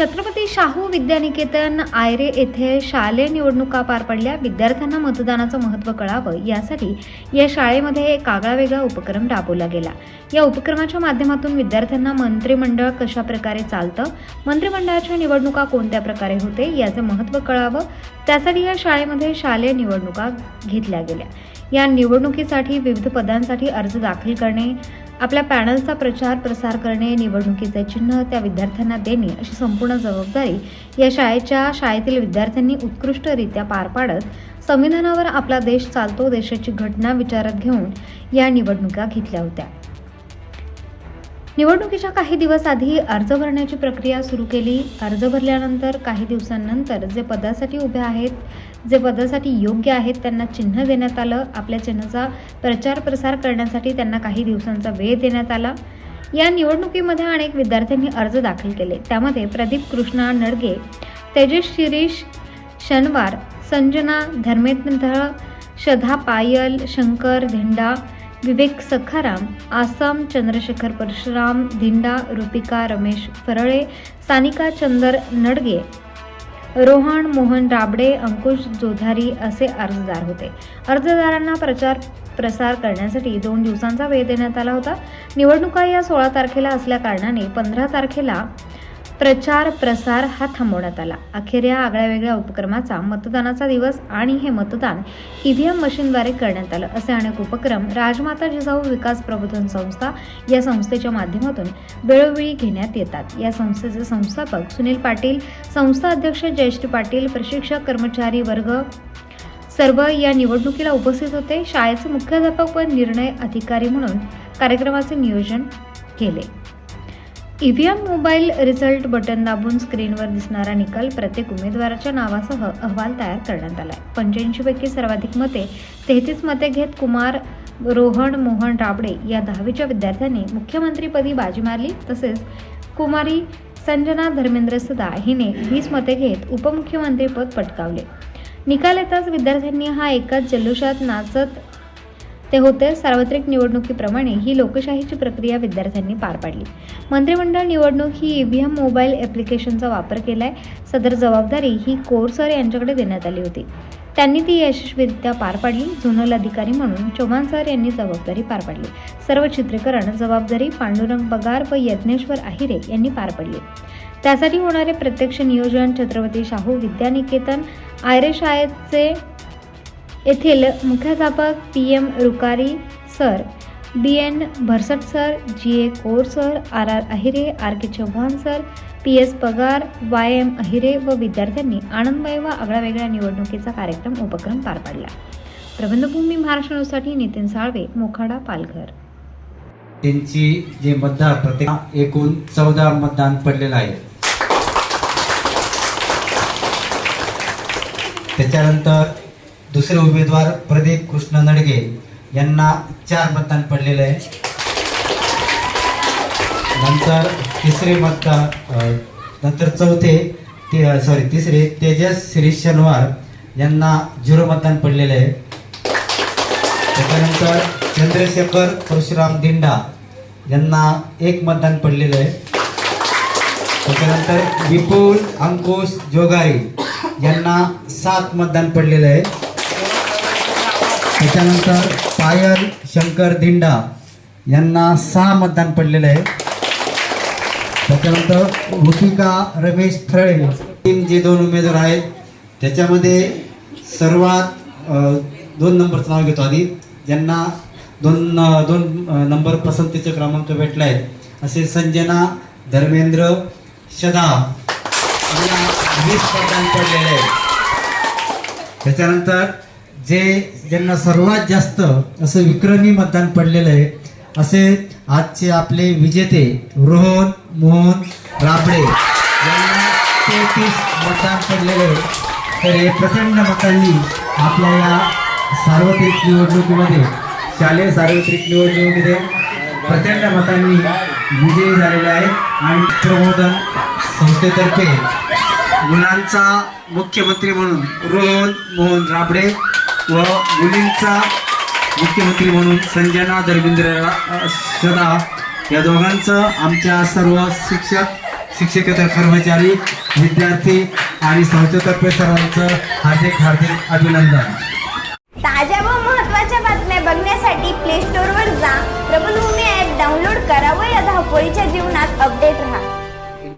छत्रपती शाहू विद्यानिकेतन आयरे येथे शालेय निवडणुका पार पडल्या. विद्यार्थ्यांना मतदानाचं महत्त्व कळावं यासाठी या शाळेमध्ये एक आगळावेगळा उपक्रम राबवला गेला. या उपक्रमाच्या माध्यमातून विद्यार्थ्यांना मंत्रिमंडळ कशा प्रकारे चालतं मंत्रिमंडळाच्या निवडणुका कोणत्या प्रकारे होते याचं महत्त्व कळावं त्यासाठी या शाळेमध्ये शालेय निवडणुका घेतल्या गेल्या. या निवडणुकीसाठी विविध पदांसाठी अर्ज दाखल करणे आपल्या पॅनलचा प्रचार प्रसार करणे निवडणुकीचे चिन्ह त्या विद्यार्थ्यांना देणे अशी संपूर्ण जबाबदारी या शाळेच्या शाळेतील विद्यार्थ्यांनी उत्कृष्टरित्या पार पाडत संविधानावर आपला देश चालतो देशाची घटना विचारात घेऊन या निवडणुका घेतल्या होत्या. निवडणुकीच्या काही दिवस आधी अर्ज भरण्याची प्रक्रिया सुरू केली. अर्ज भरल्यानंतर काही दिवसांनंतर जे पदासाठी उभे आहेत जे पदासाठी योग्य आहेत त्यांना चिन्ह देण्यात आलं. आपल्या चिन्हाचा प्रचार प्रसार करण्यासाठी त्यांना काही दिवसांचा वेळ देण्यात आला. या निवडणुकीमध्ये अनेक विद्यार्थ्यांनी अर्ज दाखल केले. त्यामध्ये प्रदीप कृष्णा नडगे तेजस शिरीष शनवार संजना धर्मेंद्र श्रद्धा पायल शंकर धिंडा विवेक सखाराम आसाम चंद्रशेखर परशुराम धिंडा रुपिका रमेश फरळे सानिका चंदर नडगे रोहन मोहन राबडे अंकुश जोधारी असे अर्जदार होते. अर्जदारांना प्रचार प्रसार करण्यासाठी दोन दिवसांचा वेळ देण्यात आला होता. निवडणुका या सोळा तारखेला असल्या कारणाने पंधरा तारखेला प्रचार प्रसार हा थांबवण्यात आला. अखेर या आगळ्या वेगळ्या उपक्रमाचा मतदानाचा दिवस आणि हे मतदान ईव्हीएम मशीनद्वारे करण्यात आलं असे अनेक उपक्रम राजमाता जिजाऊ विकास प्रबोधन संस्था या संस्थेच्या माध्यमातून वेळोवेळी घेण्यात येतात. या संस्थेचे संस्थापक सुनील पाटील संस्था अध्यक्ष जयश्री पाटील प्रशिक्षक कर्मचारी वर्ग सर्व या निवडणुकीला उपस्थित होते. शाळेचे मुख्याध्यापक व निर्णय अधिकारी म्हणून कार्यक्रमाचे नियोजन केले. ईव्हीएम मोबाईल रिझल्ट बटन दाबून स्क्रीनवर दिसणारा निकाल प्रत्येक उमेदवाराच्या नावासह अहवाल तयार करण्यात आला आहे पंच्याऐंशीपैकी सर्वाधिक मते तेहतीस मते घेत कुमार रोहन मोहन राबडे या दहावीच्या विद्यार्थ्यांनी मुख्यमंत्रीपदी बाजी मारली. तसेच कुमारी संजना धर्मेंद्र सदा हिने वीस मते घेत उपमुख्यमंत्रीपद पटकावले. निकाल येताच विद्यार्थ्यांनी हा एकाच जल्लोषात नाचत ते होते सार्वत्रिक निवडणुकीप्रमाणे ही लोकशाहीची प्रक्रिया विद्यार्थ्यांनी पार पाडली. मंत्रिमंडळ निवडणूक ही ई व्ही एम मोबाईल ॲप्लिकेशनचा वापर केलाय. सदर जबाबदारी ही कोरसर यांच्याकडे देण्यात आली होती. त्यांनी ती यशस्वीरित्या पार पाडली. झोनल अधिकारी म्हणून चव्हाण सर यांनी जबाबदारी पार पाडली. सर्व चित्रीकरण जबाबदारी पांडुरंग पगार व यज्ञेश्वर आहिरे यांनी पार पाडली. त्यासाठी होणारे प्रत्यक्ष नियोजन छत्रपती शाहू विद्यानिकेतन आयरे शाळेचे येथील मुख्याध्यापक P M Rukari sir B N Bharsat sir G A Kor sir R R Ahire R K Chavan sir P S Pagar Y M Ahire व विद्यार्थ्यांनी आनंदमय व आगळ्यावेगळ्या निवडणुकीचा कार्यक्रम उपक्रम पार पाडला. प्रबंधभूमी महाराष्ट्र न्यूजसाठी नितीन साळवे मोखाडा पालघर. त्यांची जे मतदार प्रत्येक एकूण चौदा मतदान पडलेलं आहे. त्याच्यानंतर दुसरे उमेदवार प्रदीप कृष्ण नडगे यांना चार मतदान पडलेलं आहे. नंतर तिसरे मतदान नंतर चौथे ते सॉरी तिसरे तेजस शिरीष शनवार यांना झिरो मतदान पडलेलं आहे. त्याच्यानंतर चंद्रशेखर परशुराम दिंडा यांना एक मतदान पडलेलं आहे. त्याच्यानंतर विपुल अंकुश जोगारी यांना सात मतदान पडलेलं आहे. त्याच्यानंतर पायल शंकर धिंडा यांना सहा मतदान पडलेलं आहे. त्याच्यानंतर रुपिका रमेश थळे तीन जे दोन उमेदवार आहेत त्याच्यामध्ये सर्वात दोन नंबरचं नाव घेतो आधी. ज्यांना दोन दोन नंबर पसंतीचे क्रमांक भेटला आहे असे संजना धर्मेंद्र शदा यांना वीस मतदान पडलेले आहे. त्याच्यानंतर जे ज्यांना सर्वात जास्त असं विक्रमी मतदान पडलेलं आहे असे आजचे आपले विजेते रोहन मोहन राबडे यांना तेहतीस मतदान पडलेले आहे. तर हे प्रचंड मतांनी आपल्या या सार्वत्रिक निवडणुकीमध्ये शालेय सार्वत्रिक निवडणुकीमध्ये प्रचंड मतांनी विजयी झालेले आहेत. आणि प्रबोधन संस्थेतर्फे मुलांचा मुख्यमंत्री म्हणून रोहन मोहन राबडे व मुलींचा मुख्यमंत्री म्हणून संजना धर्मेंद्र सदा या दोघांचं आमच्या सर्व शिक्षक शिक्षकेतर कर्मचारी विद्यार्थी आणि संस्थेतर्फे सर्वांचं हार्दिक हार्दिक अभिनंदन. ताज्या व महत्त्वाच्या बातम्या बघण्यासाठी प्ले स्टोअरवर जा. प्रबलभूमी ॲप डाउनलोड करा व या धावपळीच्या जीवनात अपडेट राहा.